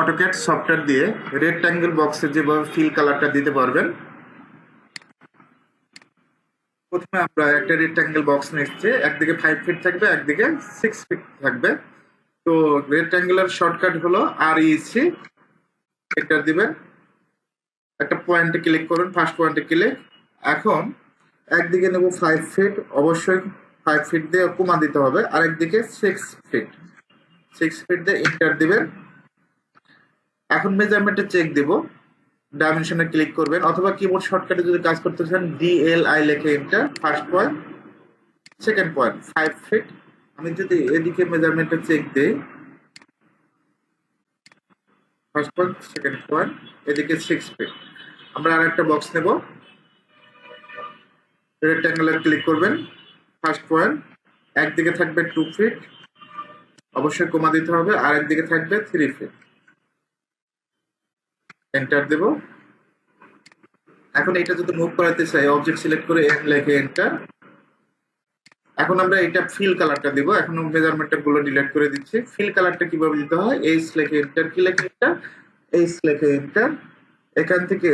AutoCAD software দিয়ে rectangle বক্সে যেভাবে ফিল কালারটা দিতে পারবেন, প্রথমে আমরা একটা রেক্ট্যাঙ্গেল বক্স নিচ্ছি একদিকে ফাইভ ফিট থাকবে, একদিকে সিক্স ফিট থাকবে। তো রেক্ট্যাঙ্গুলার শর্টকাট হলো আর ইসি এটা দিবেন। একটা পয়েন্টে ক্লিক করুন ফার্স্ট পয়েন্টে ক্লিক এখন একদিকে নেব ফাইভ ফিট অবশ্যই ফাইভ ফিট দিয়ে কমা দিতে হবে। আর একদিকে সিক্স ফিট সিক্স ফিট দিয়ে ইন্টার দিবেন। এখন মেজারমেন্টে চেক দিব। ডাইমেনশনে ক্লিক করবেন। অথবা কিবোর্ড শর্টকাটে যদি কাজ করতে চান ডিএলআই লেখে enter first point second point five feet আমি যদি এদিকে মেজারমেন্টে চেক দিই ফার্স্ট পয়েন্ট সেকেন্ড পয়েন্ট এদিকে সিক্স ফিট আমরা আর একটা বক্স নেব রেক্ট্যাঙ্গুলার ক্লিক করবেন। ফার্স্ট পয়েন্ট একদিকে থাকবে টু ফিট অবশ্যই কমা দিতে হবে। আর একদিকে থাকবে থ্রি ফিট এন্টার দেব। এখন এটা যদি মুভ করাতে চাই অবজেক্ট সিলেক্ট করে এম লেখে এন্টার এখন আমরা এটা ফিল কালারটা দিব। এখন মেজারমেন্টগুলো ডিলিট করে দিচ্ছি। ফিল কালারটা কীভাবে দিতে হয়? এইচ লেখে এন্টার কি লেখে এন্টার এইচ লেখে এন্টার এখান থেকে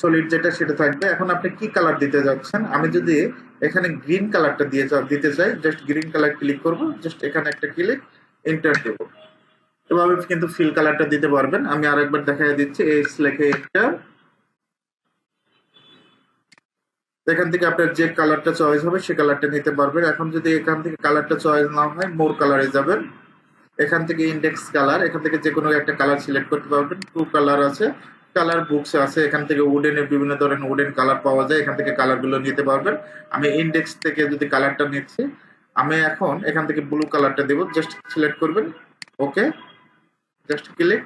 সলিড যেটা, সেটা থাকবে। এখন আপনি কি কালার দিতে যাচ্ছেন? আমি যদি এখানে গ্রিন কালারটা দিয়ে দিতে চাই জাস্ট গ্রিন কালার ক্লিক করব। জাস্ট এখানে একটা ক্লিক এন্টার দেব। এভাবে কিন্তু ফিল কালারটা দিতে পারবেন। আমি আরেকবার দেখাই দিচ্ছি এইচ লেখে একটা। এখান থেকে আপনার যে কালারটা চয়েস হবে, সে কালারটা নিতে পারবেন। এখন যদি এখান থেকে কালারটা চয়েস না হয় মোর কালারে যাবেন। এখান থেকে ইন্ডেক্স কালার এখান থেকে যে কোনো একটা কালার সিলেক্ট করতে পারবেন। টু কালার আছে কালার বুকস আছে। এখান থেকে উডেনের বিভিন্ন ধরনের উডেন কালার পাওয়া যায়। এখান থেকে কালারগুলো নিতে পারবেন। আমি ইন্ডেক্স থেকে যদি কালারটা নিচ্ছি, আমি এখন এখান থেকে ব্লু কালারটা দেব। জাস্ট সিলেক্ট করবেন ওকে জাস্ট ক্লিক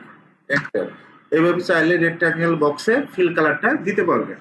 এন্টার এভাবে চাইলে রেক্ট্যাঙ্গেল বক্সে ফিল কালারটা দিতে পারবেন